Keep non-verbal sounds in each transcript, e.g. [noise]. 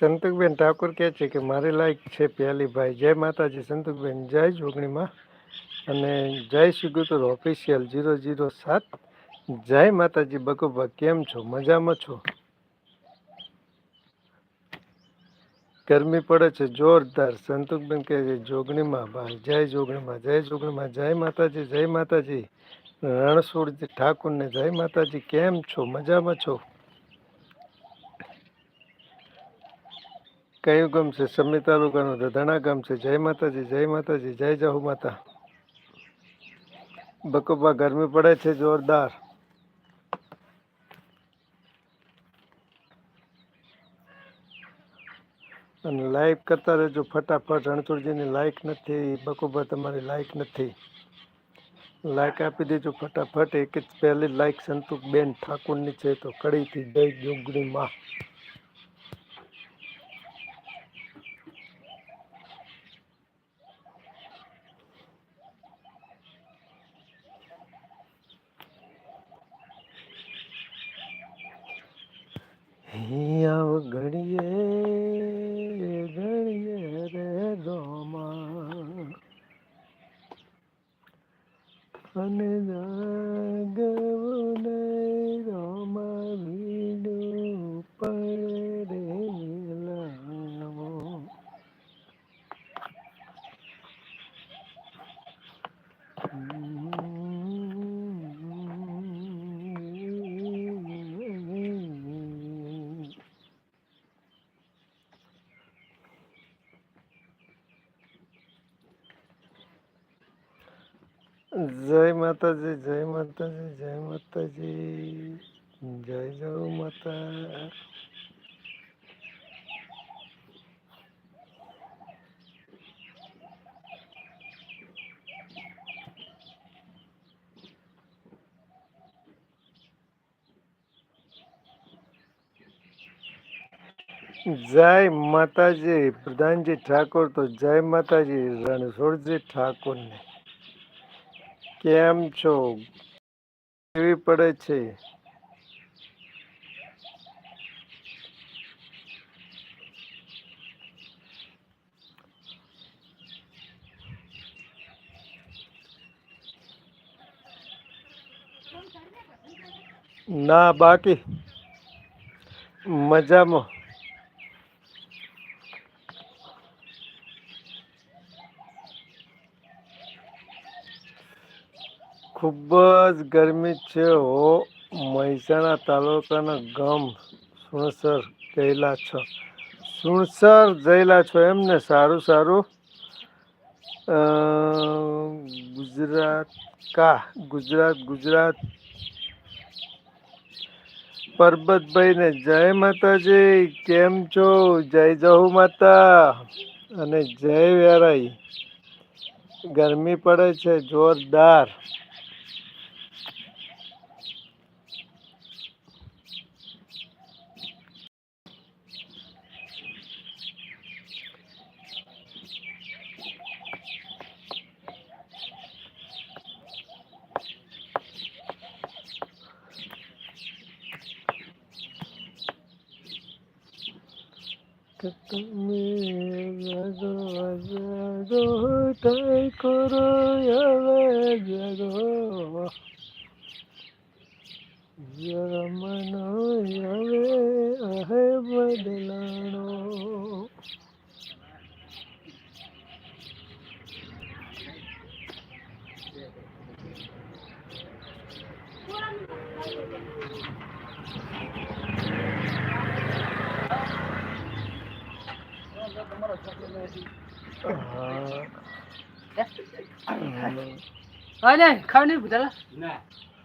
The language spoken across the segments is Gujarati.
સંતુકબેન ઠાકોર કહે છે કે મારી લાયક છે પહેલી ભાઈ. જય માતાજી, સંતુકબેન. જય જોગણીમાં. અને જય સુગુતર ઓફિશિયલ જીરો જીરો સાત. જય માતાજી, બકુભા, કેમ છો? મજામાં છો? ગરમી પડે છે, જોરદાર. સંતુકબેન કહે છે, જોગણીમાં ભાઈ. જય જોગણીમાં જય જોગણીમાં. જય માતાજી જય માતાજી. રણછોડજી ઠાકોરને જય માતાજી, કેમ છો? મજામાં છો? કયું ગામ છે? સમી તાલુકાનું ધણા ગામ છે. જય માતાજી જય માતાજી, જય જાહુ માતા. બકોબા ગરમી પડે છે, જોરદાર. અને લાઈક કરતા રહેજો ફટાફટ. રણછોડજીની લાઈક નથી. બકોબા તમારી લાઈક નથી. લાઈક આપી દેજો ફટાફટ. એક જ પહેલી લાઈક સંતુક બેન ઠાકોરની છે તો કડીથી જય જોગણી માં આવ ઘડીએ ઘડીએ રે રોમા અને જાગવું ને રોમા વીડું પડે રે લાવો જય માતાજી, જય માતાજી જય માતાજી, જય જય માતા. જય માતાજી, પ્રધાનજી ઠાકોર, તો જય માતાજી, રણછોડજી ઠાકોરને. કેમ છો? કેવી પડે છે? ના બાકી. મજામાં. ખૂબ જ ગરમી છે. હો, મહેસાણા તાલુકાના ગામ સુણસર ગયેલા છો. સુણસર જયેલા છો એમ ને? સારું સારું. ગુજરાત કા? ગુજરાત ગુજરાત. પરબતભાઈને જય માતાજી. કેમ છો? જય જહુ માતા. અને જય વેરાઈ ગરમી પડે છે, જોરદાર. કે તમે જાગો જાગો ઠાકોર હવે જાગો જમનો હવે અહે બદલાણો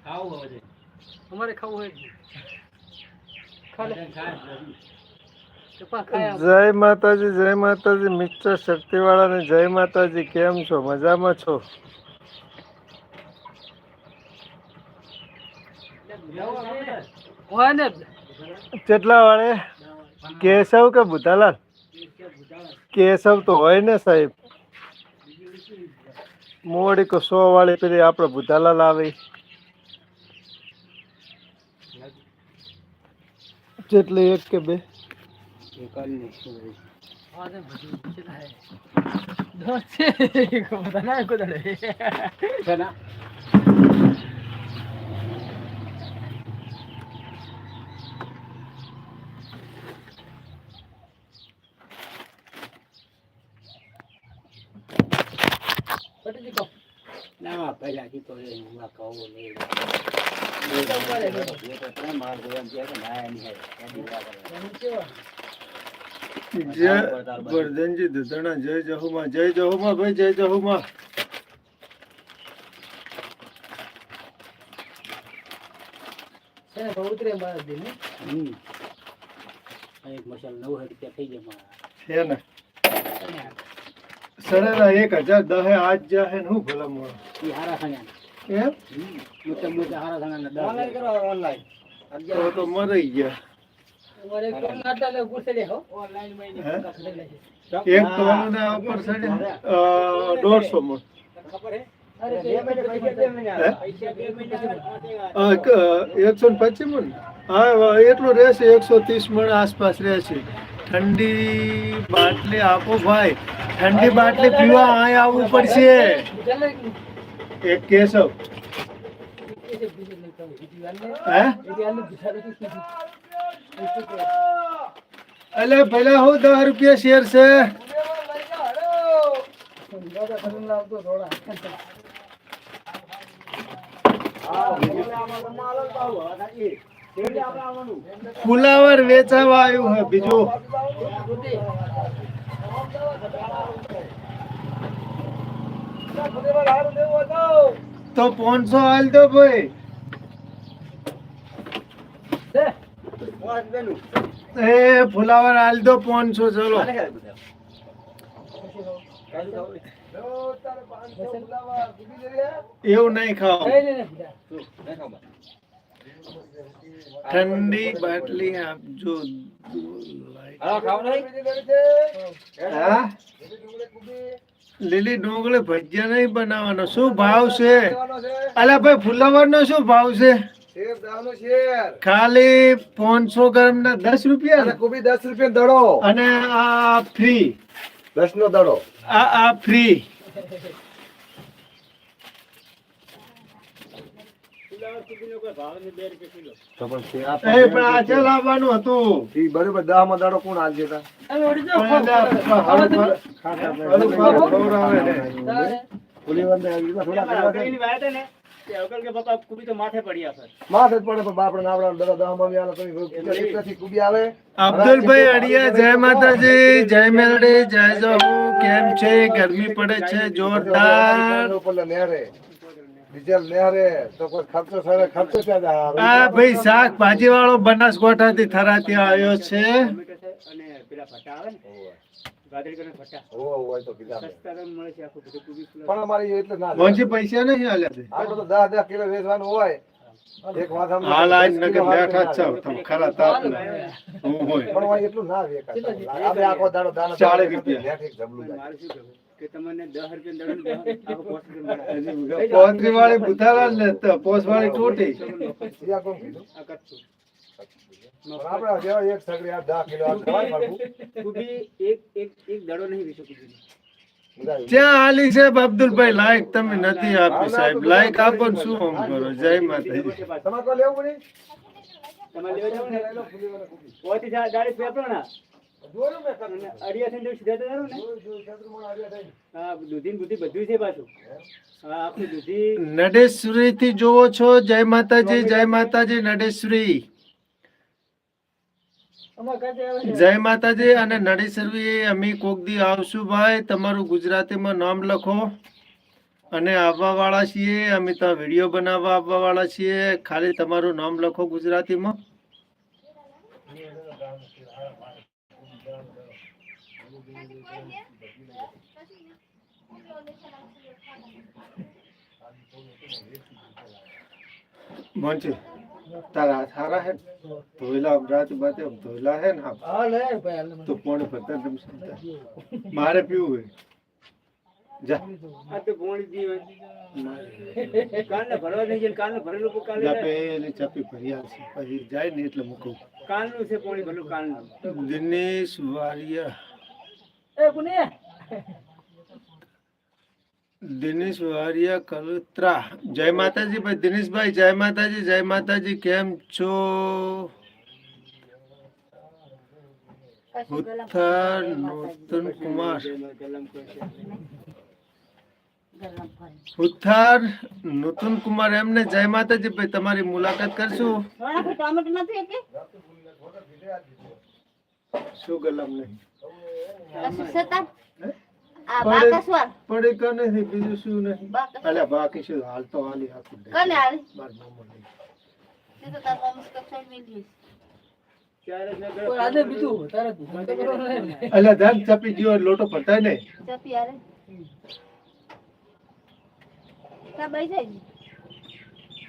ખાવ હવે ખાવું હોય. જય માતાજી જય માતાજી, મિસ્ટર શક્તિવાળાને જય માતાજી, કેમ છો? મજામાં છો? કેટલા વાળે? કેશવ કે ભૂતાલાલ? કેશવ તો હોય ને સાહેબ. મોડી કો સો વાળી પેલી આપણે ભૂતાલાલ આવે. જેટલી એક કે બે. આ ના બધું દસ છે બધા ના કુદડે પટીજી કહો. ના પહેલા થી તો એ હું કહું નહીં જય વર્ધનજી દધણા જય જહુમા જય જહુમા ભાઈ જય જહુમા. ઉતરે મારા દિલ ને. એક મસાલ નવ રૂપિયા થઈ જાય મારા. છે ને. સરેના એક હજાર દહે આજ જાહે ને હું ભલા મોણા હારા ખાણા એમ? મોટા મોટા હારા ખાણા ઓનલાઈન કરો ઓનલાઈન તો તો મરી ગયા. એક ટોલ ને ઉપર સાડી દોઢસો મણ. એકસો ને પચીસ મણ? હા એટલું રહેશે એકસો ત્રીસ મણ આસપાસ રહેશે. ઠંડી બાટલી આપો ભાઈ. ઠંડી બાટલી પીવા અહીં આવવું પડશે. એક કેશવ અલે પેલા હું દસ રૂપિયા શેર છે ફુલાવર વેચાવા આવ્યું હે બીજું. તો પાંચસો હાલ તો ભાઈ. એ ફુલાવર હાલ તો પાંચસો ચલો. એવું નહીં ખાવ. ઠંડી બાટલી આપજો લીલી ડુંગળી ભજીયા નહીં બનાવવાનો. શું ભાવ છે? અલ્યા ભાઈ ફુલાવર નો શું ભાવ છે? ખાલી પાંચસો ગ્રામ ના દસ રૂપિયા? કોબી દસ રૂપિયા દડો. અને આ ફ્રી. દસ નો દડો. આ આ ફ્રી. તો પછી આ પણ આ ચલ આવવાનું હતું ઈ બરોબર દહમાં દડો કોણ હાલ દેતા તમે ઉડી જાઓ. પણ એટલે આ હળું ફર- હળું ફર ખવડાવે ને. તારે? પુલી વંદે આવી ગયા, થોડા કરવા દે. માથે જ પડે પણ બાપડા નાવડા દડો દહમાં વ્યાલા તમે કેટલી કુબી આવે અબ્દુલભાઈ અડિયા જય માતાજી જય મેલડી જય જહુ કેમ છે ગરમી પડે છે જોરદાર ડીઝલ નહેરે તો કોઈ ખર્ચો સરે ખર્ચો ક્યાં આ ભાઈ શાકભાજી વાળો બનાસકાંઠા થી થરાથી આવ્યો છે. અને પેલા ફટા આવે ને ચાળીસ રૂપિયા. કે તમને દસ રૂપિયા. પોતરી વાળી. પોસ વાળી તૂટી જેવા એક સગડી આ દસ કિલો એક એક એક દડો નહીં. ત્યાં આલી સાહેબ અબ્દુલભાઈ લાઈક તમે નથી આપી સાહેબ. લાયક આપો શું આમ કરો? જય માતાજી. તમારે લેવું પડે. તમારે લેવું જાવ મેં કરું. સીધા ને. હા દૂધી બુધી બધું છે પાછું. હા? આપણે દૂધી નડેશ્વરી થી જોવો છો? જય માતાજી જય માતાજી નડેશ્વરી. જય માતાજી અને નડેશ્વરી અમે કોક દી આવશું ભાઈ. તમારું ગુજરાતીમાં નામ લખો. અને આવવા વાળા છીએ અમે તો વીડિયો બનાવવા આવવા વાળા છીએ. ખાલી તમારું નામ લખો ગુજરાતીમાં. મોંચી તારા હાથ સારા હે ધોયલા રાત બાતે ધોયલા હે ને હા ભાઈ તો પોણી પત્તા તમ સંતા મારે પીવું હોય. જા. આ તો પોણી દી હોય. કાલને ભરવા નહીં જઈને કાલનું ભરેલું કાલે. પેલી ચપી ભરી આવશે પછી જાય ને એટલે મૂકું. કાલનું છે પોણી ભરેલું કાલનું દિનેશ વારિયા. એ પુને દિનેશ વારિયા કલુત્રા. જય માતાજી ભાઈ દિનેશભાઈ જય માતાજી જય માતાજી કેમ છો? ઉત્તર નૂતન કુમાર. ઉત્તર નૂતન કુમાર એમને જય માતાજી ભાઈ તમારી મુલાકાત કરશું. શું ગલમ નહીં? પડે- બાકસવાર. નથી બીજું શું નહીં. અલ્યા બાકી શું હાલ તો હાલી આખું કને માર મામો. તે તો તાર મેલી ગયો લોટો પડતા ને? ચપી આરે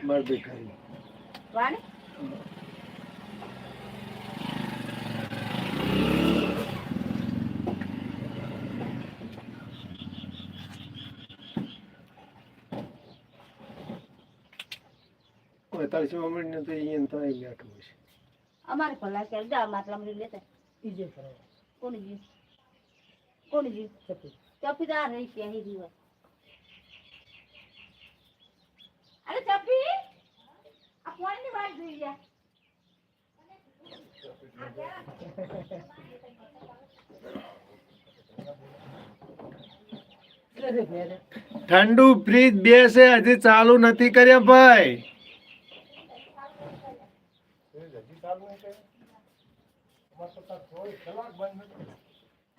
માર વાણે? પોતાલીસ મિનિટ ને તો અહીંયા તો અહીં બેઠું છે અમારે ભલા કે જા માટલા મરી લેતા. ઈજે કરે. કોણ જી કોણ જી ચપી. ચપી દા રહી છે અહીં જીવ અરે ચપી! આ કોણની વાત જોઈ જા. ઠંડુ ફ્રીજ બેસે હજી ચાલુ નથી કર્યા ભાઈ.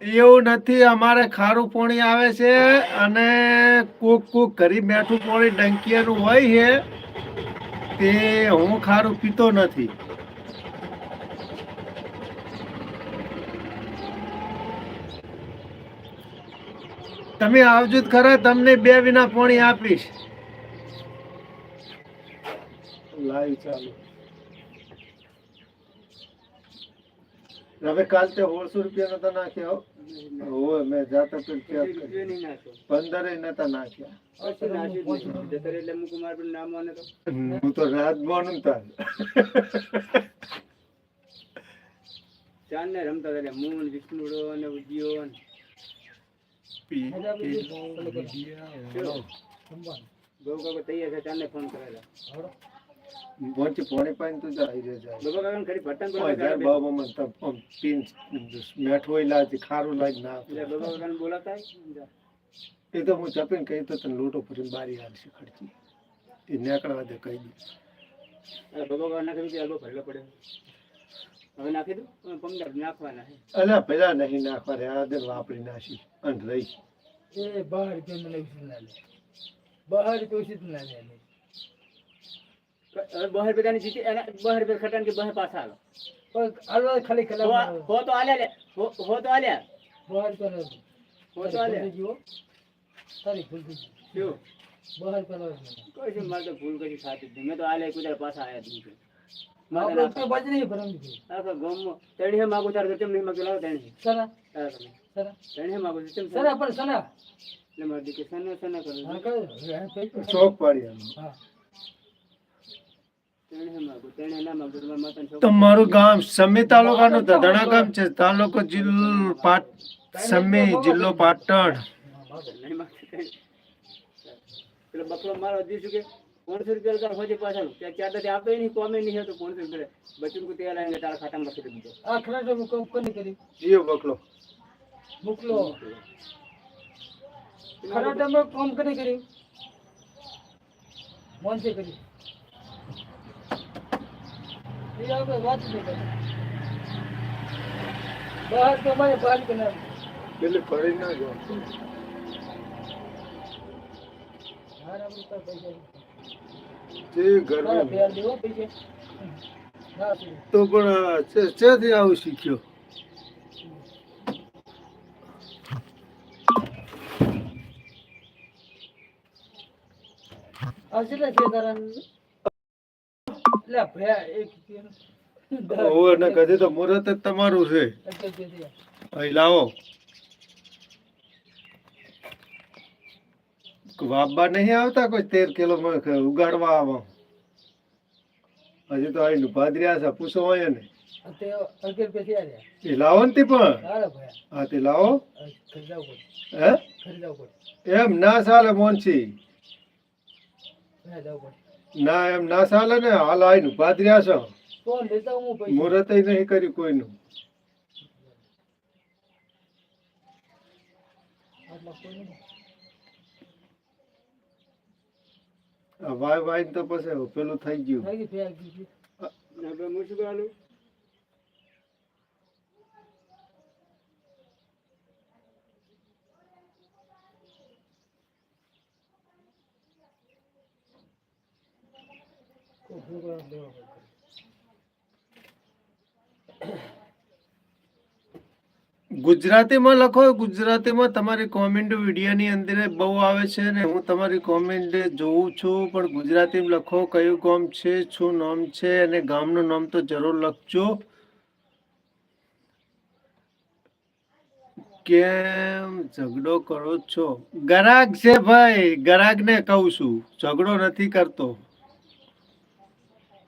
એવું નથી, અમારે ખારું પાણી આવે છે અને કોક કોક કરી બેઠું પાણી ડંકીયાનું હોય છે, તે હું ખારું પીતો નથી. તમે આવજો જ ખરા, તમને બે વિના પાણી આપીશ. લાઈવ ચાલુ. હવે કાલ તે સોળસો રૂપિયા નતા નાખ્યા. હો મેં જાતા નાખો. પંદરે નતા નાખ્યા. હું તો રાત માનું તાર રમતા હતા મૂન, વિષ્ણુડો અને ઉદીયો ને પી- હજા બીજું પી- પેલું કેવું? જમવાનું. બહુ કાકો તૈયાર છે ચાંદને ફોન કરેલા પહોંચી પોણી પાણી તો જાય રે જાય. બબા મને તો પીન મેઠું લાગે ખારું લાગે ના હોય. એ તો હું ચપીને કહી તો તને લોટો ભરીને બારી હાલશે ખર્ચી એ નેકળવા દે કહી દે. એટલે બબા કાકા નાખી દીધી, અલ્બો ભરેલો પડ્યો. હવે નાખી દઉં હવે પમદાર નાખવાના છે. અલ્યા પેલા નહીં નાખવા રે આ દે વાપરી નાખી અને રહી. એ બહાર કેમ મને ઉછીને ના લે. બહાર ઉછીને ના લે. બહાર બધાની જીતી એને બહાર બે ખટાણ કે બહાર પાછા આલો પણ હાલવા ખાલી કલાક હો તો આલ્યા લે. હો તો આલ્યા. બહાર રૂપિયા નથી. હો તો આલ્યા. હો. તારી ભૂલ થઈ. કેવું બહાર રૂપિયા કોઈ છે મારે તો ભૂલ કરી સાચી જ મેં તો આલ્યા કુદાર પાછા આયા જ નહીં. મારે આપણે નાખવા. રૂપિયા બાજી નહીં ભરવાની છે. આખો ગામમાં તેણી હે માગું તારે નહીં માગું? લાવો તેણી સરા. સરા. તેણી હે માગું સરા પણ સરા. એટલે મારી દીકરી સને સને કરું હા કહ્યું. હવે કઈ પણ. ચોક પાડી હા તેણી હે માગું તેણી ના માગું તમારા તમારું ગામ સમી તાલુકાનું ધધણા ગામ છે. તાલુકો જિલ્લો પાટ સમી જિલ્લો પાટણ. બકરો મારો દીશું કે પાંચસો રૂપિયા તાર હોજે પાછળ. કે ક્યાં તો આપે નહીં કોમે નહીં તો પાંચસો રૂપિયા બચ્ચું કો તૈયાર આવીને તારા ખાતામાં લખી દીધો આ ખરાટો કોમ કોની કરી? જીઓ બકલો. મોકલો ખરાટામાં કોમ કોની કરી? મોનસે કરી. વાત જ બહાર તો બહાર ના એટલે ફરી ના તો ના પણ ચેથી આવું શીખ્યો? આ કેટલા કદી તો મુહૂર્ત જ તમારું છે. અહીં લાવો. વાબા નહીં આવતા કોઈ તેર કિલો ઉગાડવા આવો? હજી તો અહીં ભાદર્યા છે પૂછો હોય ને. એ લાવો ને તે પણ. હા તે લાવો. હે? એમ ના ચાલે મોનસી ના એમ ના ચાલે ને. હાલ આઈને ભાદર્યા છો. કોણ? લેતા મુહૂર્ત નહીં કર્યું કોઈનું. આટલા કોઈ નહીં આ વાય વાય તો પછી પેલું થઈ ગયું થઈ ગઈ ફેર ગઈ ને હવે હું શું કરું કોઈ છોકરાને દેવા પડે ગુજરાતીમાં લખો, ગુજરાતીમાં તમારી કોમેન્ટ વિડીયોની અંદર બહુ આવે છે ને હું તમારી કોમેન્ટ જોઉં છું, પણ ગુજરાતીમાં લખો કયું ગામ છે, શું નામ છે અને ગામનું નામ તો જરૂર લખજો. કેમ ઝઘડો કરો છો? ગરાગ છે ભાઈ ગરાગ ને કહું છું, ઝઘડો નથી કરતો.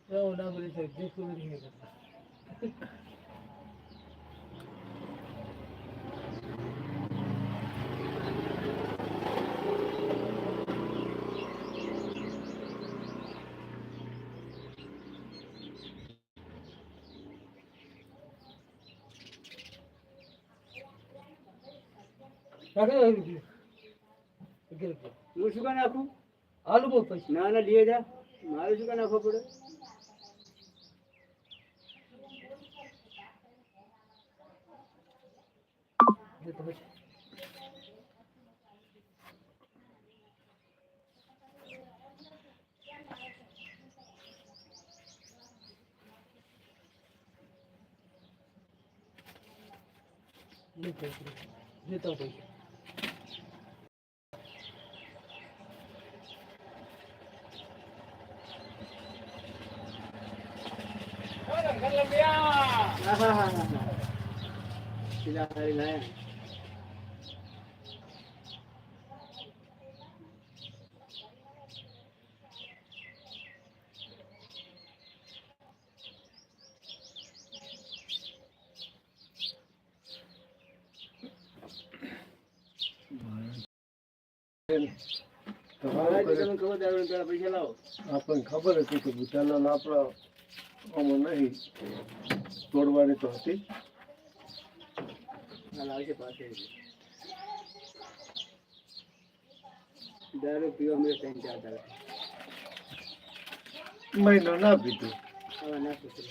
એવું ના બોલી શકે દેખું નહીં કરતા રાખી દો એક રૂપિયો. અગિયાર રૂપિયા. હું શું કાં નાખું આલુ બહુ પૈસા ના ના લઈએ જા મારે શું કાં નાખવો પડે જે તો પછી જે પૈસા જે તો પૈસા પેલા લાયા તમારે મારાથી તમે ખબર દારૂ પેલા પૈસા લાવો આપણને ખબર હતી કે ભૂતાના લાપડા આમાં નહીં. તોડવાની તો હતી. દારૂ પીવા મેં ત્રણ ચાર દાડા મહિનો ના પીધું. હવે ના પૂછે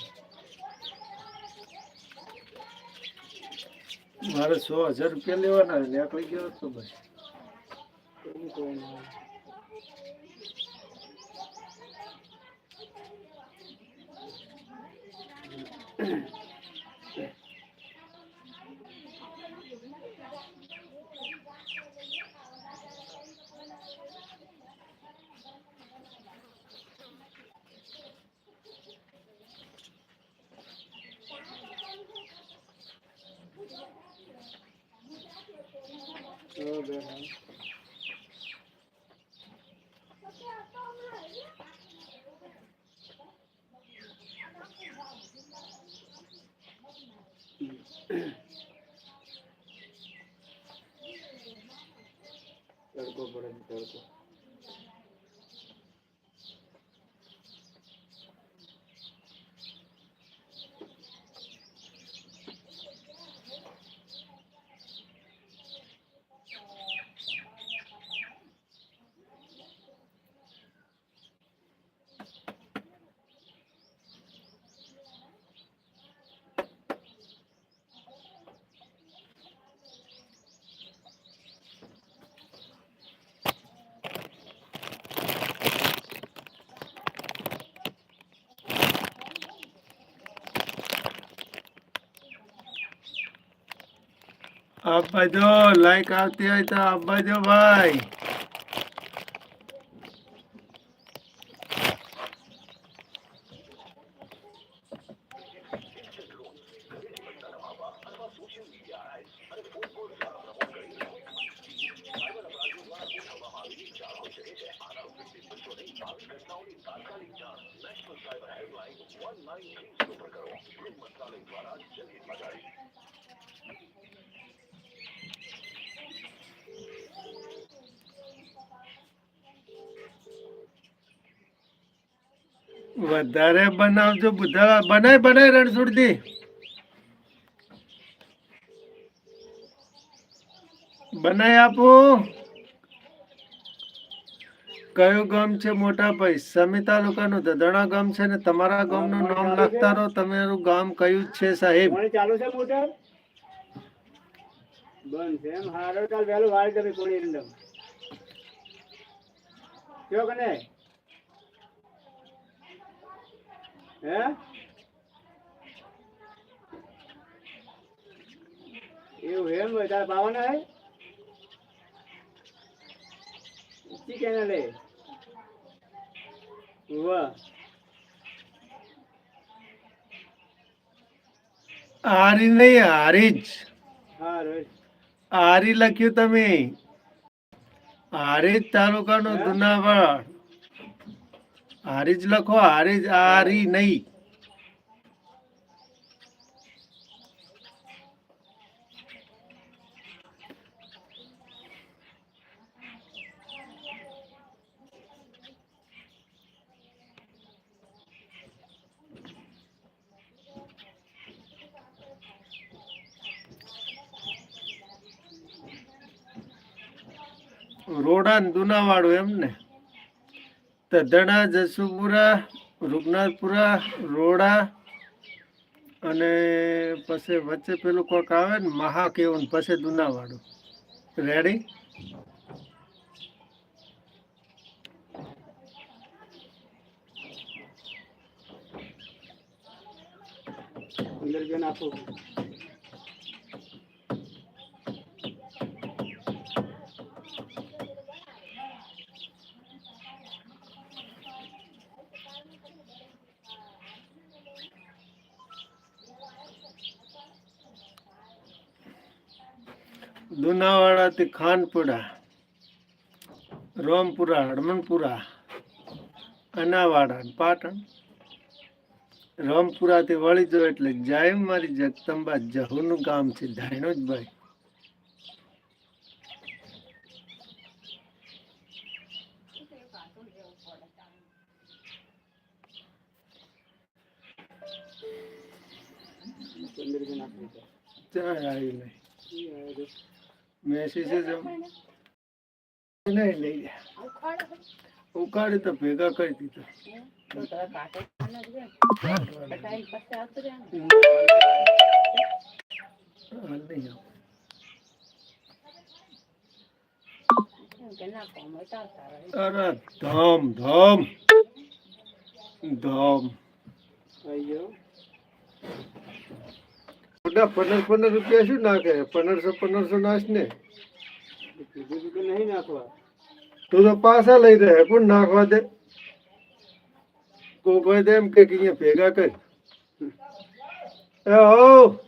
મારે સો હજાર રૂપિયા લેવાના નીકળી ગયો તો બસ. કોઈ Mm-hmm. [clears throat] તડકો પડે છે, આપવા જો લાઈક આવતી હોય તો આપવા જો ભાઈ. વધારે બનાવજો બુધા બનાય બનાય રણછોડજી. બનાય આપો. કયું ગામ છે મોટા ભાઈ? સમી તાલુકાનું દદણા ગામ છે ને તમારા ગામનું નામ લખતા રહો તમારું ગામ કયું છે સાહેબ? ચાલુ છે મોટર? બંધ છે એમ. હારો કાલ વહેલું વાળી દે ભાઈ રંડમ કયો કને હે? એવું એમ હોય તારે પાવાના હે? ઠીક હે ને લે? વાહ આરી નહીં હારી જ આરી લખ્યું તમે. હારીજ તાલુકાનું જુનાગઢ. હારીજ લખો હારીજ આરી નહીં રોડા ને દુનાવાડું એમ ને? તધડા જસુપુરા રૂગનાથપુરા, રોડા અને પછી વચ્ચે પેલું કોક આવે ને મહા કેવું પછી દુનાવાડું. રેડી અંદર આપો. દુનાવાડાથી ખાનપુરા, રોમપુરા હડમનપુરા અનાવાડા, પાટણ. રામપુરાથી વળી જો એટલે જાય મારી જગતંબા જહુનું ગામ છે ધાયણો જ ભાઈ. ત્યાં આવી નહીં મેસેજ જ નહીં લઈ ઉકાળી તો ભેગા કરી દીધા. અરે ધમ ધમ. ધમ. પંદર પંદર રૂપિયા શું નાખે? પંદરસો પંદરસો નાશ ને. નહીં નાખવા તું તો પાછા લઈ દે પણ નાખવા દે. કોઈ કોઈ એમ કે અહીંયા ભેગા કરી. હો.